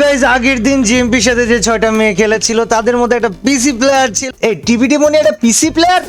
Guys আগের দিন জিএমপির সাথে যে ছয়টা মেয়ে খেলেছিল, তাদের মধ্যে একটা পিসি প্লেয়ার ছিল। এই টিভিটি মনে একটা পিসি প্লেয়ার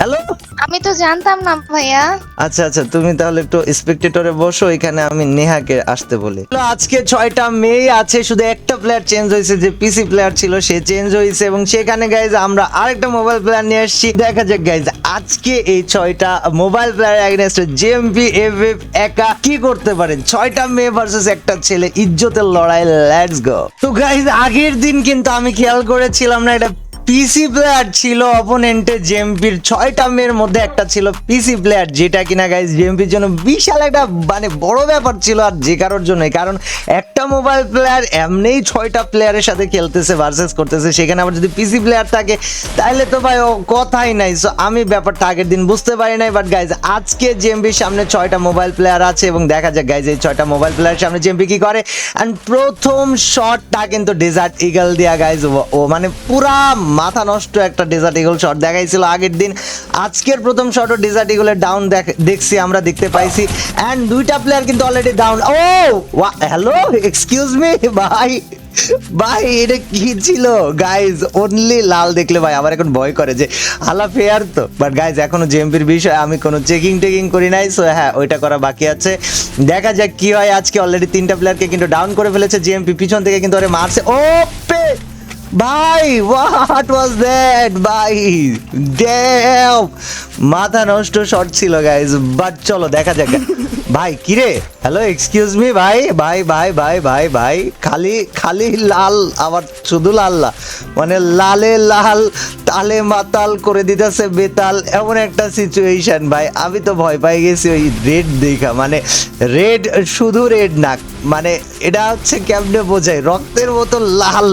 হ্যালো আমি তো জানতাম না ভাইয়া। আচ্ছা আচ্ছা তুমি তাহলে একটু স্পেকটেটরে বসো এখানে আমি নেহাকে আসতে বলি। তো আজকে ছয়টা মেয়ে আছে শুধু একটা প্লেয়ার চেঞ্জ হয়েছে যে পিসি প্লেয়ার ছিল সে চেঞ্জ হয়েছে এবং সেখানে গাইজ আমরা আরেকটা মোবাইল প্লেয়ার নিয়ে আসছি। দেখা যাক গাইজ আজকে এই ছয়টা mobile player against JMP F F একা কি করতে পারে ছয়টা মেয়ে ভার্সেস একটা ছেলে ইজ্জতের লড়াই লেটস গো তো গাইজ আগের দিন কিন্তু আমি খেয়াল করেছিলাম না এটা পিসি প্লেয়ার ছিল অপোনেন্টে জেএমপির ছয়টা মেয়ের মধ্যে একটা ছিল পিসি প্লেয়ার যেটা কিনা গাইজ জেএমপির জন্য বিশাল একটা মানে বড় ব্যাপার ছিল আর যে কারোর জন্যই। কারণ একটা মোবাইল প্লেয়ার এমনিই ছয়টা প্লেয়ারের সাথে খেলতেছে ভার্সেস করতেছে, সেখানে আবার যদি পিসি প্লেয়ার থাকে তাহলে তো ভাই ও কথাই নাই। সো আমি ব্যাপারটা আগের দিন বুঝতে পারি নাই বাট গাইজ আজকে জেএমপির সামনে ছয়টা মোবাইল প্লেয়ার আছে এবং দেখা যাক গাইজ এই ছয়টা মোবাইল প্লেয়ারের সামনে জেএমপি কি করে। অ্যান্ড প্রথম শটটা কিন্তু ডেজার্ট ইগল দিয়া গাইজ ও মানে পুরা মাথা নষ্ট একটা ডেজার্ট ইগল শট দেখাইছিল আগের দিন। আজকের প্রথম শটও ডেজার্ট ইগলের ডাউন দেখছি, আমরা দেখতে পাইছি। অ্যান্ড দুইটা প্লেয়ার কিন্তু অলরেডি ডাউন ও! হ্যালো এক্সকিউজ মি ভাই ভাই, এটা কি ছিল? গাইজ অনলি লাল দেখলে ভাই আমার এখন ভয় করে যে, হালা ফেয়ার তো? বাট গাইজ এখনও জেএমপির বিষয়ে আমি কোনো চেকিং টেকিং করি নাই সো হ্যাঁ ওইটা করা বাকি আছে। দেখা যাক কি হয়, আজকে অলরেডি তিনটা প্লেয়ারকে কিন্তু ডাউন করে ফেলেছে। জেএমপি পিছন থেকে কিন্তু ওরে মারছে। ও পে ভাই হোয়াট ওয়াজ দ্যাট ভাই? ড্যাম মাথা নষ্ট শট ছিল গাইস বাট চলো, দেখা যাক। ভাই, কিরে? হ্যালো এক্সকিউজ মি ভাই ভাই ভাই ভাই ভাই ভাই, খালি খালি লাল, আবার শুধু লাল মানে লালে লাল তালে মাতাল করে দিতেছে বেতাল। এমন একটা সিচুয়েশন ভাই। আমি তো ভয় পাই গেছি ওই রেড দেখা। মানে রেড শুধু রেড না মানে এটা হচ্ছে কেমনে বোঝায়? রক্তের মতো লাল,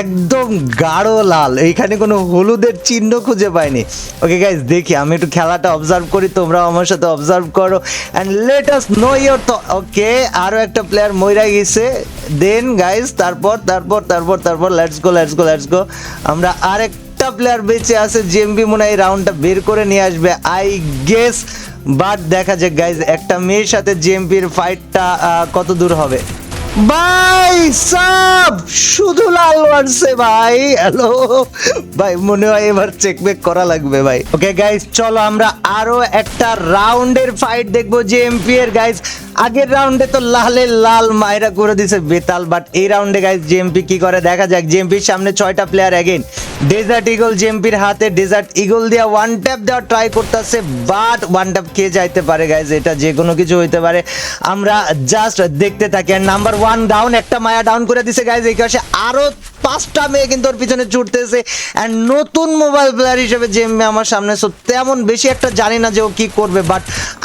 একদম গাঢ় লাল। এইখানে কোনো হলুদের চিহ্ন খুঁজে পাইনি। ওকে গাইজ দেখি, আমি একটু খেলাটা অবজার্ভ করি, তোমরাও আমার সাথে অবজার্ভ করো। And let us know your okay আরও একটা প্লেয়ার মইরা গেছে। দেন গাইজ তারপর তারপর তারপর তারপর let's go let's go let's go আমরা আরেকটা প্লেয়ার বেঁচে আছে জেএমবি মনে হয় রাউন্ডটা বের করে নিয়ে আসবে আই গেস বাট দেখা যাক গাইজ একটা মেয়ের সাথে জেএমপির ফাইটটা কত দূর হবে? ভাই, সব! শুধু লাল মারছে, ভাই। হ্যালো ভাই, মনে হয় এবার চেক বেক করা লাগবে, ভাই। ওকে গাইজ চলো আমরা আরও একটা রাউন্ডের ফাইট দেখব জেএমপি এর গাইজ আগের রাউন্ডে তো লালে লাল মায়েরা করে দিছে বেতাল বাট এই রাউন্ডে গাইজ জেএমপি কি করে? দেখা যাক জেএমপির সামনে ছয়টা প্লেয়ার অ্যাগেন ডেজার্ট ইগল জেমপির হাতে ডেজার্ট ইগল দিয়া ওয়ান ট্যাপ দেওয়া ট্রাই করতেছে বাট ওয়ান ট্যাপ কে যাইতে পারে গাইজ এটা যে কোনো কিছু হইতে পারে। আমরা জাস্ট দেখতে থাকি। আর নাম্বার ওয়ান ডাউন একটা মায়া ডাউন করে দিছে গাইজ এই কাছে আরও পাঁচটা মেয়ে কিন্তু ওর পিছনে ছুটতেছে। অ্যান্ড নতুন মোবাইল প্লেয়ার হিসেবে যে মেয়ে আমার সামনে সো তেমন বেশি একটা জানি না যে ও কি করবে বাট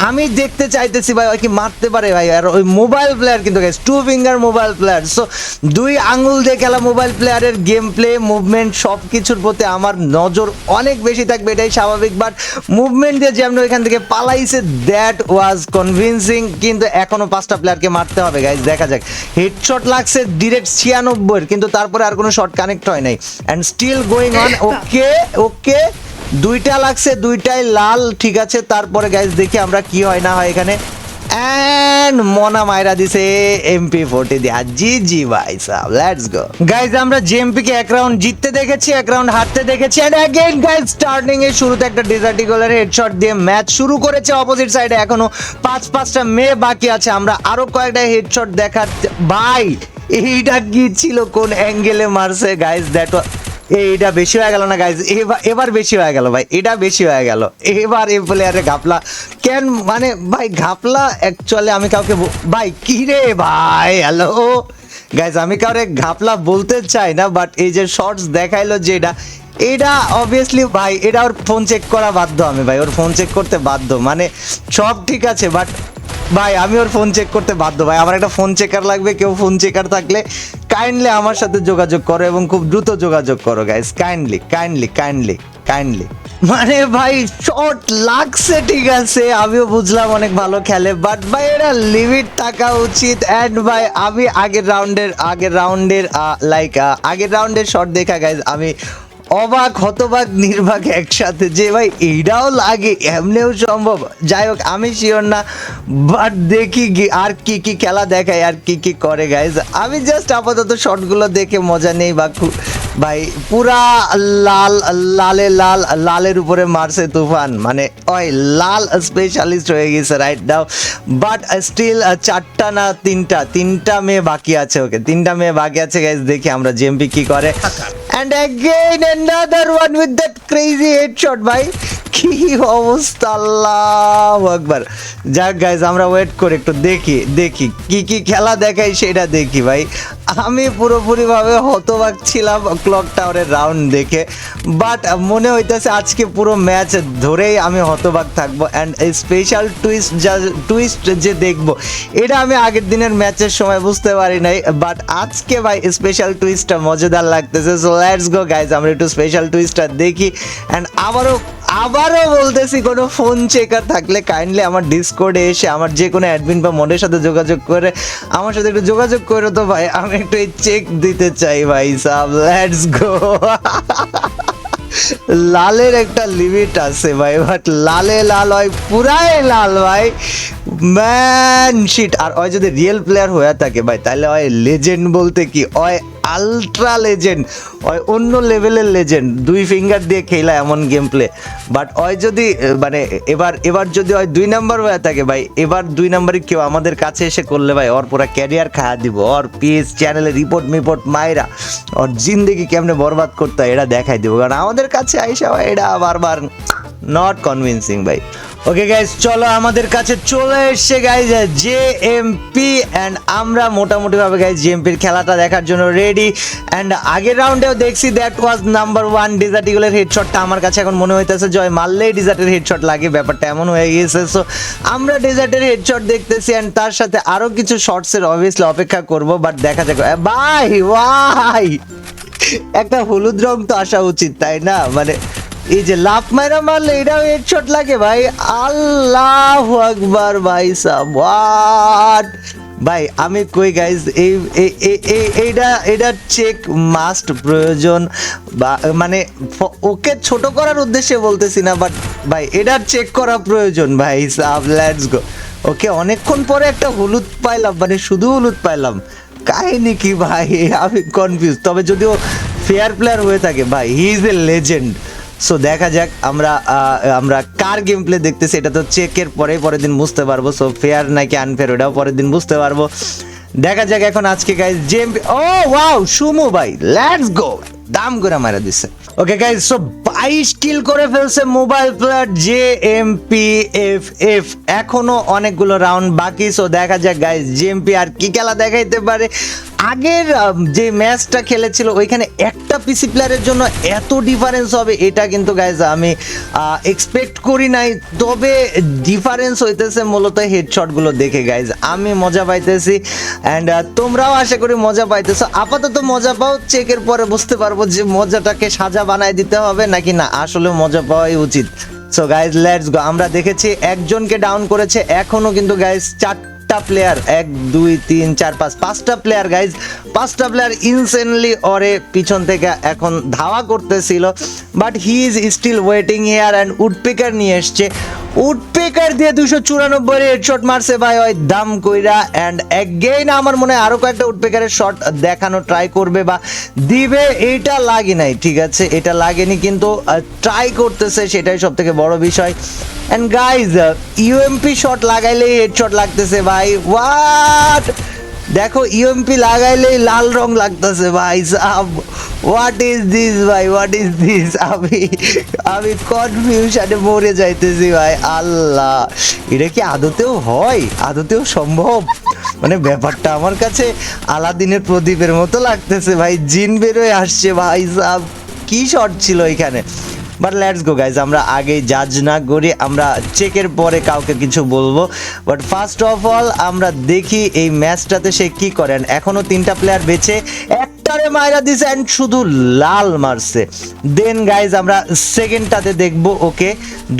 আমি দেখতে চাইতেছি ভাই ওই কি মারতে পারে ভাই। আর ওই মোবাইল প্লেয়ার কিন্তু guys two finger mobile player so দুই আঙুল দিয়ে খেলা মোবাইল প্লেয়ারের গেম প্লে মুভমেন্ট সব কিছুর প্রতি আমার নজর অনেক বেশি থাকবে, এটাই স্বাভাবিক। বাট মুভমেন্ট দিয়ে যেমন ওইখান থেকে পালাইছে দ্যাট ওয়াজ কনভিনসিং কিন্তু এখনও পাঁচটা প্লেয়ারকে মারতে হবে গাইজ দেখা যাক। হেডশট লাগছে ডিরেক্ট ছিয়ানব্বই কিন্তু তারপরে আর কোনো শট কানেক্ট হয় নাই। And still going on okay okay দুইটা লাগছে দুইটাই লাল ঠিক আছে। তারপরে গাইজ দেখি আমরা কি হয় না হয় এখানে। অ্যান্ড মনা মাইরা দিছে এমপি ফোর্টি দিয়া। জি জি ভাই সাহ লেটস গো গাইজ আমরা জেএমপি কে এক রাউন্ড জিততে দেখেছি, এক রাউন্ড হারতে দেখেছি। এন্ড অ্যাগেন গাইজ স্টার্টিং এর শুরুতে একটা ডেজার্ট ইগলের হেডশট দিয়ে ম্যাচ শুরু করেছে অপোজিট সাইডে এখনও পাঁচ পাঁচটা মেয়ে বাকি আছে। আমরা আরও কয়েকটা হেডশট দেখার ভাই, এইটা কি ছিল? কোন অ্যাঙ্গেলে মারছে গাইজ দ্যাট এইটা বেশি হয়ে গেল না গাইজ এবার বেশি হয়ে গেল ভাই, এটা বেশি হয়ে গেল। এবার এই প্লেয়ারে ঘাপলা। কেন মানে ভাই, ঘাপলা অ্যাকচুয়ালি আমি কাউকে ভাই, কি রে ভাই? হ্যালো গাইজ আমি কাউরে ঘাপলা বলতে চাই না বাট এই যে শর্টস দেখাইলো যে এটা এটা অবভিয়াসলি ভাই, এটা ওর ফোন চেক করা বাধ্য আমি, ভাই। ওর ফোন চেক করতে বাধ্য। মানে সব ঠিক আছে বাট ভাই, আমি ওর ফোন চেক করতে বাধ্য, ভাই। আমার একটা ফোন চেকার লাগবে, কেউ ফোন চেকার থাকলে কাইন্ডলি আমার সাথে যোগাযোগ করো এবং খুব দ্রুত যোগাযোগ করো guys kindly kindly kindly kindly মানে ভাই শর্ট লাগছে, ঠিক আছে। আমিও বুঝলাম অনেক ভালো খেলে বাট ভাই এটা লিমিট থাকা উচিত। অ্যান্ড ভাই, আমি আগের রাউন্ডের আগের রাউন্ডের লাইক আগের রাউন্ডের শট দেখা গাইজ আমি অবাক, হতবাক, নির্বাক একসাথে যে, ভাই, এইটাও লাগে, এমনিও সম্ভব। যাই হোক, আমি শিওর না বাট দেখি আর কি কি খেলা দেখায়, আর কি কি করে গাইজ আমি জাস্ট আপাতত শটগুলো দেখে মজা নেই বা ভাই, পুরা লাল, লালে লাল, লালের উপরে মারছে তুফান। মানে ওই লাল স্পেশালিস্ট হয়ে গেছে রাইট নাও বাট স্টিল চারটা না তিনটা তিনটা মেয়ে বাকি আছে ওকে, তিনটা মেয়ে বাকি আছে গাইজ দেখি আমরা জেএমপি কি করে। And again another one with that crazy headshot, bhai. কি অবস্থা? আল্লাহ আকবার। যাক গাইজ আমরা ওয়েট করে একটু দেখি দেখি। কি কি খেলা দেখাই সেটা দেখি ভাই। আমি পুরোপুরিভাবে হতবাক ছিলাম ক্লক টাওয়ারের রাউন্ড দেখে। বাট মনে হইতেছে আজকে পুরো ম্যাচ ধরেই আমি হতবাক থাকব। অ্যান্ড স্পেশাল টুইস্ট যা টুইস্ট যে দেখব, এটা আমি আগের দিনের ম্যাচের সময় বুঝতে পারি নাই। বাট আজকে ভাই স্পেশাল টুইস্টটা মজাদার লাগতেছে। সো লেটস গো গাইজ আমরা একটু স্পেশাল টুইস্টটা দেখি। অ্যান্ড আবারও আবারও বলতেছি, কোনো ফোন চেকার থাকলে কাইন্ডলি আমার ডিসকোডে এসে আমার যে কোনো অ্যাডমিন বা মনের সাথে যোগাযোগ করে, আমার সাথে একটু যোগাযোগ করে তো ভাই, আমি একটু চেক দিতে চাই ভাই সাব লেটস গো লালের একটা লিমিট আছে ভাই বাট লালে লাল হয়, পুরাই লাল ভাই। ম্যান শিট আর ওই যদি রিয়েল প্লেয়ার হয়ে থাকে ভাই তাহলে ওই লেজেন্ড বলতে কি, ওই আলট্রা লেজেন্ড ওই অন্য লেভেলের লেজেন্ড দুই ফিঙ্গার দিয়ে খেলা এমন গেম প্লে বাট ওই যদি মানে এবার এবার যদি ওই দুই নাম্বার হয়ে থাকে ভাই, এবার দুই নাম্বারে কেউ আমাদের কাছে এসে করলে ভাই, ওর পুরা ক্যারিয়ার খাওয়া দিব। ওর পিএস চ্যানেলে রিপোর্ট মিপোর্ট মায়েরা ওর জিন্দগি কেমনে বরবাদ করতে হয় এটা দেখাই দিব। কারণ আমাদের কাছে আইসা ভাই, এটা বারবার নট কনভিনসিং ভাই। ওকে গাইজ চলো আমাদের কাছে চলে এসছে guys J M P and আমরা মোটামুটি ভাবে গাইজ জে এমপির খেলাটা দেখার জন্য রেডি অ্যান্ড আগের রাউন্ডেও দেখছি that was number one desert ইগুলের হেডশটটা আমার কাছে এখন মনে হইতেছে, জয় মারলেই ডিজার্টের হেডশট লাগে, ব্যাপারটা এমন হয়ে গিয়েছে। সো আমরা ডিজার্টের হেডশট দেখতেছি অ্যান্ড তার সাথে আরও কিছু শর্টসের অবভিয়াসলি অপেক্ষা করব বাট দেখা যাক। বাই ওয়াই একটা হলুদ রং তো আসা উচিত, তাই না? মানে এই যে লাফ মারা মারলে এটাও হেডশট লাগে ভাই। আল্লাহ আকবার ভাই হোয়াট ভাই, আমি কই গাইজ এই- এইটা এটা চেক মাস্ট প্রয়োজন। বা মানে ওকে ছোট করার উদ্দেশ্যে বলতেছি না বাট ভাই এটার চেক করা প্রয়োজন ভাই সাব লেটস গো ওকে অনেকক্ষণ পরে একটা হলুদ পাইলাম মানে শুধু হলুদ পাইলাম। কাহিনী কি ভাই? আমি কনফিউজ তবে যদিও ফেয়ার প্লেয়ার হয়ে থাকে, ভাই he is a legend so দেখা যাক, আমরা আমরা কার গেম প্লে দেখতেছি, এটা তো চেকের পরে পরের দিন বুঝতে পারব। সো ফেয়ার নাকি আনফেয়ার ওটাও পরের দিন বুঝতে পারব। দেখা যাক এখন আজকে গাইজ জেম ও ওয়াও সুমু ভাই লেটস গো দাম করে মারা দিছে। ওকে গাইজ সো বাইশ কিল করে ফেলছে mobile player J M P F F এখনও অনেকগুলো রাউন্ড বাকি সো দেখা যাক গাইজ পি আর কি খেলা দেখাইতে পারে। আগের যে ম্যাচটা খেলেছিল, ওইখানে একটা পিসি প্লেয়ারের জন্য এত ডিফারেন্স হবে, এটা কিন্তু গাইজ আমি এক্সপেক্ট করি নাই। তবে ডিফারেন্স হইতেছে মূলত হেডশটগুলো দেখে গাইজ আমি মজা পাইতেছি অ্যান্ড তোমরাও আশা করি মজা পাইতেছো। আপাতত মজা পাও চেকের পরে বুঝতে পারব যে মজাটাকে সাজা বানায় দিতে হবে নাকি না। আসলে মজা পাওয়াই উচিত। সো গাইজ লেটস গো আমরা দেখেছি, একজনকে ডাউন করেছে, এখনও কিন্তু গাইজ চারটা প্লেয়ার এক, দুই, তিন, চার, পাঁচ, পাঁচটা প্লেয়ার গাইজ পাঁচটা প্লেয়ার ইনসেনলি ওরে পিছন থেকে এখন ধাওয়া করতেছিল। But he is still waiting here and woodpecker নিয়ে এসছে। উডপিকার দিয়ে দুশো চুরানব্বই হেডশট মারছে ভাই ওই দাম কইরা। অ্যান্ড এগেইন আমার মনে হয় আরও কয়েকটা উডপেকারের শট দেখানো ট্রাই করবে বা দিবে। এইটা লাগে নাই, ঠিক আছে? এটা লাগেনি কিন্তু ট্রাই করতেছে, সেটাই সব থেকে বড় বিষয়। অ্যান্ড গাইজ ইউএমপি শট লাগাইলেই হেড শট লাগতেছে ভাই। হোয়াট দেখো ইউএমপি লাগাইলেই লাল রং লাগতেছে ভাই সাব। হোয়াট ইজ দিস ভাই? হোয়াট ইজ দিস আমি আমি কনফিউশনে মরে যাইতেছি ভাই। আল্লাহ, এটা কি আদতেও হয়? আদতেও সম্ভব? মানে ব্যাপারটা আমার কাছে আলাদিনের প্রদীপের মতো লাগতেছে ভাই। জিন বেরোয় আসছে ভাই সাব। কি শট ছিল এখানে? বাট লেটস গো গাইজ আমরা আগে জাজ না করি, আমরা চেকের পরে কাউকে কিছু বলব। বাট ফার্স্ট অফ অল আমরা দেখি এই ম্যাচটাতে সে কি করেন এখনও তিনটা প্লেয়ার বেছে একটারে মাইরা দিছে এন্ড শুধু লাল মারছে। দেন গাইজ আমরা সেকেন্ডটাতে দেখব ওকে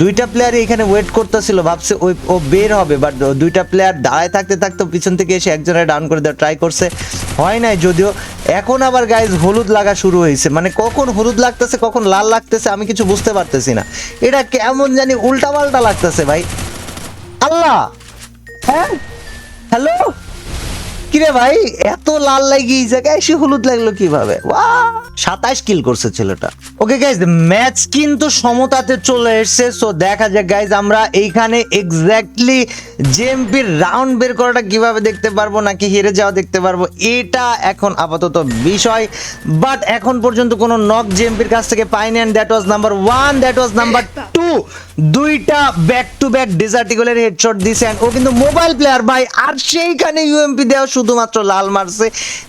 দুইটা প্লেয়ার এখানে ওয়েট করতেছিল, ভাবছে ওই, ও বের হবে বাট দুইটা প্লেয়ার দাঁড়ায় থাকতে থাকতে পিছন থেকে এসে একজনের ডাউন করে দেওয়ার ট্রাই করছে। হয় নাই, যদিও এখন আবার গাইজ হলুদ লাগা শুরু হয়েছে। মানে কখন হলুদ লাগতেছে, কখন লাল লাগতেছে, আমি কিছু বুঝতে পারতেছি না। এটা কেমন জানি উল্টা পাল্টা লাগতেছে, ভাই। আল্লাহ! হ্যাঁ? হ্যালো কিরে ভাই এত লাল লাগি এই জায়গায় এসে হলুদ লাগল কীভাবে? সাতাশ কিল করছে ছেলেটা। ওকে গাইজ ম্যাচ কিন্তু সমতাতে চলে এসেছে সো দেখা যাক গাইজ আমরা এইখানে এক্স্যাক্টলি জেএমপির রাউন্ড বের করাটা কীভাবে দেখতে পারব নাকি হেরে যাওয়া দেখতে পারব এটা এখন আপাতত বিষয়। বাট এখন পর্যন্ত কোনো নক জেএমপির কাছ থেকে পাইনি and that was number one that was number two দুইটা ব্যাক টু ব্যাক ডেজার্ট ইগলের হেডশট দিছে and ও কিন্তু মোবাইল প্লেয়ার ভাই আর সেইখানে ইউএমপি দেওয়া শুধুমাত্র লাল মারছে।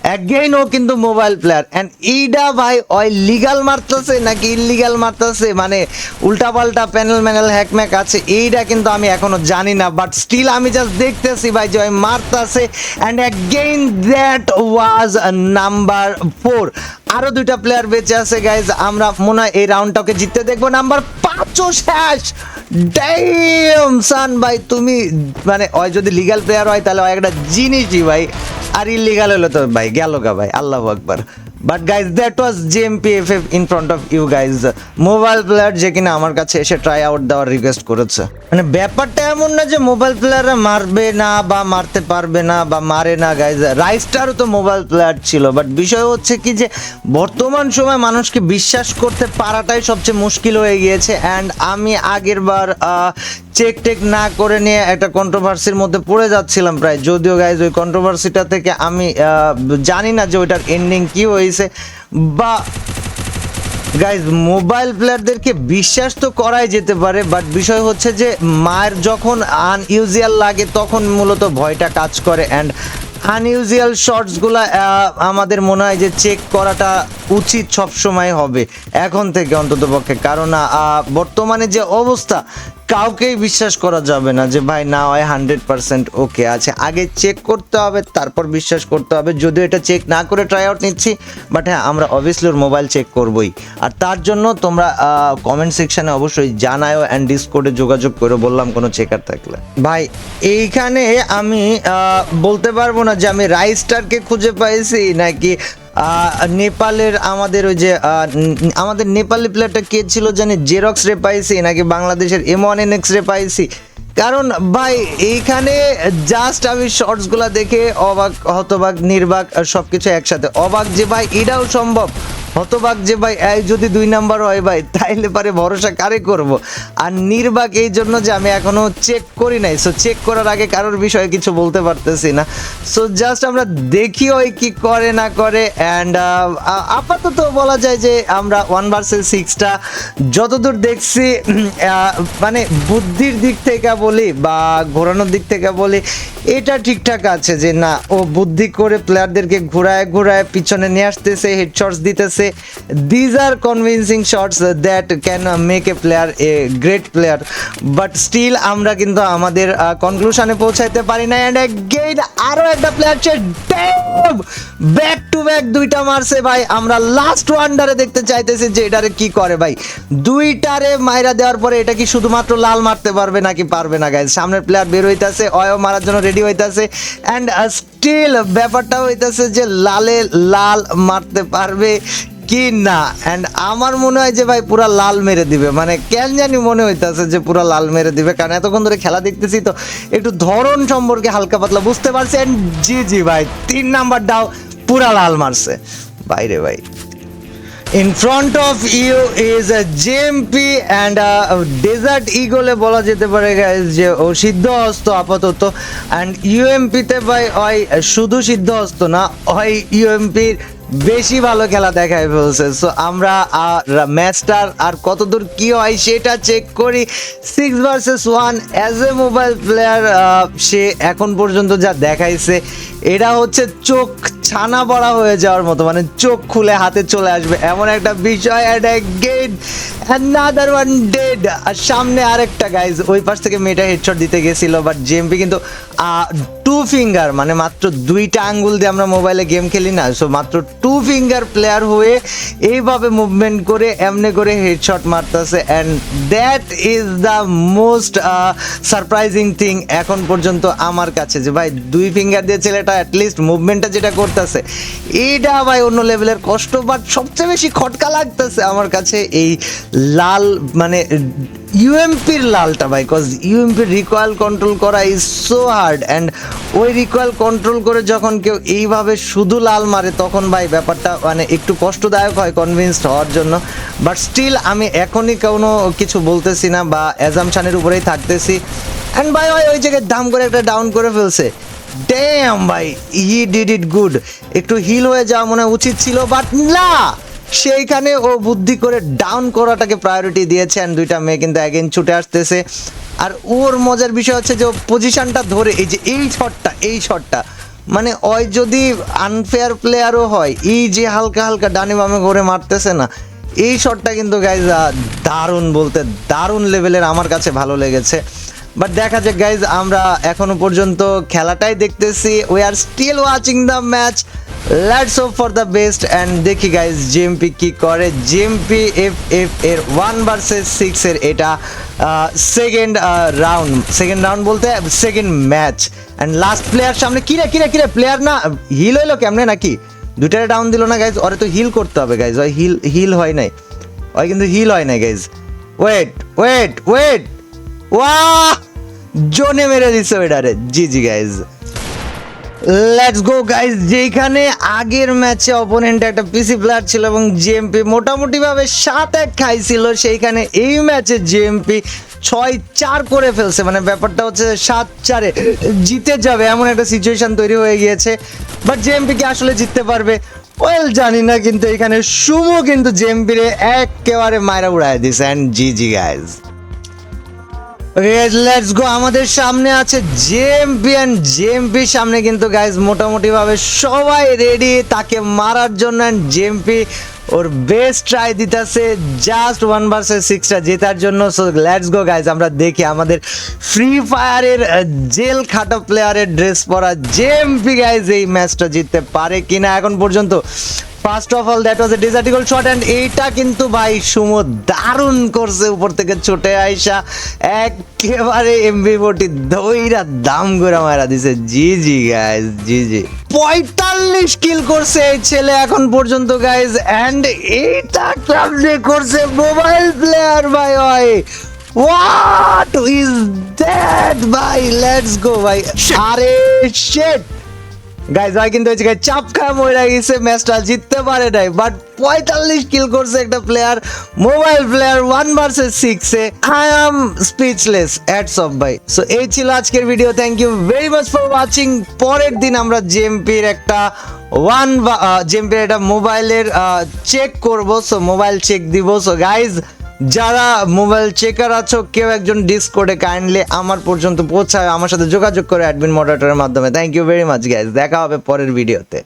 অ্যাগেইন ও কিন্তু মোবাইল প্লেয়ার এন্ড এইটা ভাই, ওই লিগাল মারতেছে নাকি ইলিগাল মারতেছে? মানে উল্টা পাল্টা প্যানেল ম্যানেল হ্যাকম্যাক আছে। এইটা কিন্তু আমি এখনও জানি না বাট স্টিল আমি জাস্ট দেখতেছি ভাই যে ওই মারতেছে। And again that was number four আরও দুইটা প্লেয়ার বেঁচে আছে গাইজ আমরা মনে হয় এই রাউন্ডটাকে জিততে দেখব। নাম্বার পাঁচও শেষ! ড্যাম সান ভাই, তুমি মানে ওই যদি লিগাল প্লেয়ার হয়, তাহলে ওই একটা জিনিসই, ভাই। আর ইলিগাল হলো তো, ভাই, গেল গা, ভাই, আল্লাহ আকবার। But guys that was GMP F F in front of you guys mobile player যে কিনা আমার কাছে এসে ট্রাই আউট দেওয়ার রিকোয়েস্ট করেছে। মানে ব্যাপারটা এমন না যে মোবাইল প্লেয়াররা মারবে না বা মারতে পারবে না বা মারে না গাইজ রাইস্টারও তো মোবাইল প্লেয়ার ছিল। বাট বিষয় হচ্ছে কি যে বর্তমান সময় মানুষকে বিশ্বাস করতে পারাটাই সবচেয়ে মুশকিল হয়ে গিয়েছে। অ্যান্ড আমি আগের বার চেক টেক না করে নিয়ে একটা কন্ট্রোভার্সির মধ্যে পড়ে যাচ্ছিলাম প্রায়। যদিও গাইজ ওই কন্ট্রোভার্সিটা থেকে আমি জানি না যে ওইটার এন্ডিং কি হয়েছে। বা গাইজ মোবাইল প্লেয়ারদেরকে বিশ্বাস তো করাই যেতে পারে বাট বিষয় হচ্ছে যে মায়ের যখন আনইউজুয়াল লাগে, তখন মূলত ভয়টা কাজ করে। অ্যান্ড আনইউজুয়াল শর্টসগুলো আমাদের মনে হয় যে চেক করাটা উচিত সবসময় হবে, এখন থেকে অন্তত পক্ষে কারণ বর্তমানে যে অবস্থা কাউকেই বিশ্বাস করা যাবে না যে, ভাই, না, হয় হান্ড্রেড পার্সেন্ট ওকে আছে। আগে চেক করতে হবে, তারপর বিশ্বাস করতে হবে। যদিও এটা চেক না করে ট্রাই আউট নিচ্ছি বাট হ্যাঁ আমরা অবভিয়াসলি ওর মোবাইল চেক করবই। আর তার জন্য তোমরা কমেন্ট সেকশানে অবশ্যই জানায়ও অ্যান্ড ডিসকোডে যোগাযোগ করে, বললাম কোনো চেকার থাকলে। ভাই, এইখানে আমি বলতে পারব না যে, আমি রাইস্টারকে খুঁজে পাইছি নাকি নেপালের আমাদের ওই যে আমাদের নেপালি প্লেয়ারটা কে ছিল জানি? জেরক্স রে পাইছি, নাকি বাংলাদেশের M one N X ray পাইছি? কারণ ভাই, এইখানে জাস্ট আমি শর্টসগুলো দেখে অবাক, হতবাক, নির্বাক সব কিছু একসাথে। অবাক যে ভাই, এটাও সম্ভব। হতবাক যে ভাই, এই যদি দুই নাম্বার হয় ভাই, তাইলে পারে ভরসা কারে করব? আর নির্বাক এই জন্য যে আমি এখনও চেক করি নাই। সো চেক করার আগে কারোর বিষয়ে কিছু বলতে পারতেছি না। সো জাস্ট আমরা দেখি ওই কি করে, না করে অ্যান্ড আপাতত বলা যায় যে আমরা ওয়ান ভার্সেস সিক্সটা যতদূর দেখছি মানে বুদ্ধির দিক থেকে বলি বা ঘোরানোর দিক থেকে বলি এটা ঠিকঠাক আছে যে না, ও বুদ্ধি করে প্লেয়ারদেরকে ঘুরায় ঘুরায় পিছনে নিয়ে আসতেছে হেড শটস দিতেছে। These are convincing shots that can make a player a great player but still আমরা কিন্তু আমাদের কনক্লুশনে পৌঁছাইতে পারি না অ্যান্ড অ্যাগেইন আরও একটা প্লেয়ার ব্যাক টু ব্যাক দুইটা মারছে ভাই। আমরা লাস্ট ওয়ান্ডারে দেখতে চাইতেছি যে এটারে কি করে ভাই। দুইটারে মাইরা দেওয়ার পরে এটা কি শুধুমাত্র লাল মারতে পারবে নাকি পারবে না গাইজ সামনের প্লেয়ার বের হইতাছে, অয়ও মারার জন্য রেডি হইতাছে অ্যান্ড স্টিল ব্যাপারটা হইতাছে যে লালে লাল মারতে পারবে কি না? অ্যান্ড আমার মনে হয় যে ভাই পুরা লাল মেরে দিবে। মানে কেন জানি মনে হইতাছে যে পুরা লাল মেরে দিবে, কারণ এতক্ষণ ধরে খেলা দেখতেছি তো, একটু ধরন সম্পর্কে হালকা পাতলা বুঝতে পারছি। অ্যান্ড জি জি ভাই, তিন নাম্বার ডাও পুরা লাল মারছে। বাইরে ভাই। In front of you is a JMP and desert ইগলে বলা যেতে পারে যে ও সিদ্ধ হস্ত আপাতত। অ্যান্ড ইউএমপিতে ভাই, ওই শুধু সিদ্ধ হস্ত না, ওই ইউএমপির বেশি ভালো খেলা দেখায় ফেলছে। সো আমরা ম্যাচটার আর কতদূর কি হয় সেটা চেক করি। Six versus one as a mobile player সে এখন পর্যন্ত যা দেখাইছে এটা হচ্ছে চোখ ছানা বড়া হয়ে যাওয়ার মতো মানে চোখ খুলে হাতে চলে আসবে। এমন একটা বিষয় গেট অ্যানাদার ওয়ান ডেড আর সামনে আরেকটা গাইজ ওই পাশ থেকে মেয়েটা হেডশট দিতে গেছিল বাট জেএমপি কিন্তু টু ফিঙ্গার মানে মাত্র দুইটা আঙ্গুল দিয়ে আমরা মোবাইলে গেম খেলি না সো মাত্র টু ফিঙ্গার প্লেয়ার হয়ে এইভাবে মুভমেন্ট করে, এমনি করে হেডশট মারতেছে and that is the most surprising thing এখন পর্যন্ত আমার কাছে, যে ভাই, দুই ফিঙ্গার দিয়ে ছেলেটা অ্যাটলিস্ট মুভমেন্টটা যেটা করতেছে। এইটা ভাই অন্য লেভেলের কষ্ট বাট সবচেয়ে বেশি খটকা লাগতেছে আমার কাছে এই লাল মানে ইউএমপির লালটা ভাই কজ ইউএমপির রিকয়েল কন্ট্রোল করা ইজ সো হার্ড অ্যান্ড ওই রিকয়েল কন্ট্রোল করে যখন কেউ এইভাবে শুধু লাল মারে, তখন ভাই ব্যাপারটা মানে একটু কষ্টদায়ক হয় কনভিন্সড হওয়ার জন্য। বাট স্টিল আমি এখনই কোনো কিছু বলতেছি না বা অ্যাজামশানের উপরেই থাকতেছি। অ্যান্ড ভাই ভাই ওই জায়গায় দাম করে একটা ডাউন করে ফেলছে। ড্যাম ভাই হি ডিড ইট গুড একটু হিল হয়ে যাওয়া মনে উচিত ছিল বাট না! সেইখানে ও বুদ্ধি করে ডাউন করাটাকে প্রায়োরিটি দিয়েছে অ্যান্ড দুইটা মেয়ে কিন্তু অ্যাগেন ছুটে আসতেছে। আর ওর মজার বিষয় হচ্ছে যে ও পজিশনটা ধরে, এই যে এই শটটা এই শটটা মানে ওই যদি আনফেয়ার প্লেয়ারও হয়, এই যে হালকা হালকা ডানে বামে করে মারতেছে না, এই শটটা কিন্তু গাইজ দারুণ বলতে দারুণ লেভেলের আমার কাছে ভালো লেগেছে। বাট দেখা যাক গাইজ আমরা এখনও পর্যন্ত খেলাটাই দেখতেছি। We are still watching the match let's hope for the best and দেখি গাইজ জিএমপি কি করে। জিএমপি এফ এফ এর ওয়ান ভার্সেস সিক্স এর এটা সেকেন্ড রাউন্ড সেকেন্ড রাউন্ড বলতে second match and last player সামনে কিরে কিরে কিরে প্লেয়ার না হিল হইল কেমনে নাকি? দুটারে ডাউন দিল না গাইজ ওরে তো হিল করতে হবে গাইজ ওই হিল হিল হয় নাই। ওই কিন্তু হিল হয় নাই গাইজ ওয়েট ওয়েট ওয়েট ওয়াহ জোনে মেরে দিচ্ছে ওইটারে G G guys let's go guys যেখানে আগের ম্যাচে অপোনেন্ট একটা পিসি প্লেয়ার ছিল এবং জিএমপি মোটামুটিভাবে সাত এক খাইছিল, সেইখানে এই ম্যাচে জিএমপি ছয় চার করে ফেলছে। মানে ব্যাপারটা হচ্ছে সাত চারে জিতে যাবে, এমন একটা সিচুয়েশন তৈরি হয়ে গিয়েছে। বাট জিএমপি কি আসলে জিততে পারবে? ওয়েল জানি না, কিন্তু এখানে সুমো কিন্তু জেএমপিরে একেবারে মায়েরা উড়ায় দিছে। And G G guys let's go আমাদের সামনে আছে জেএমপি এন্ড জেএমপি সামনে কিন্তু গাইজ মোটামুটি ভাবে সবাই রেডি তাকে মারার জন্য জেএমপি ওর বেস্ট ট্রাই দিতেছে জাস্ট ওয়ান ভার্সেস সিক্সটা জেতার জন্য। সো লেটস গো গাইজ আমরা দেখি আমাদের ফ্রি ফায়ারের জেল খাটা প্লেয়ারের ড্রেস পরা জেএমপি গাইজ এই ম্যাচটা জিততে পারে কিনা। এখন পর্যন্ত first of all that was a ডিজার্টিকল shot and এইটা কিন্তু ভাই সুমো দারুণ করছে উপর থেকে ছুটে আইসা একেবারে এমবি ফোর্টি দইরা দাম করে মারা দিছে। G G guys G G. পঁয়তাল্লিশ কিল করছে এই ছেলে এখন পর্যন্ত গাইজ অ্যান্ড এইটা কেমনে করছে মোবাইল প্লেয়ার ভাই ভাই? হোয়াট ইজ দ্যাট ভাই? লেটস গো ভাই। আরে শেট গাইজ ভাই কিন্তু জায়গায় চাপ খায় মরে গেছে ম্যাচটা জিততে পারে নাই। বাট পঁয়তাল্লিশ কিল করছে একটা player mobile player one versus সিক্সে I am speechless hats ভাই। সো এই ছিল আজকের video thank you very much for watching পরের দিন আমরা জেএমপির একটা ওয়ান জেএমপির একটা মোবাইলের চেক করব সো মোবাইল চেক দিব। সো গাইজ যারা মোবাইল চেকার আছো, কেউ একজন ডিসকোডে কাইন্ডলি আমার পর্যন্ত পৌঁছায়, আমার সাথে যোগাযোগ করে অ্যাডমিন মডারেটরের মাধ্যমে। Thank you very much guys দেখা হবে পরের ভিডিওতে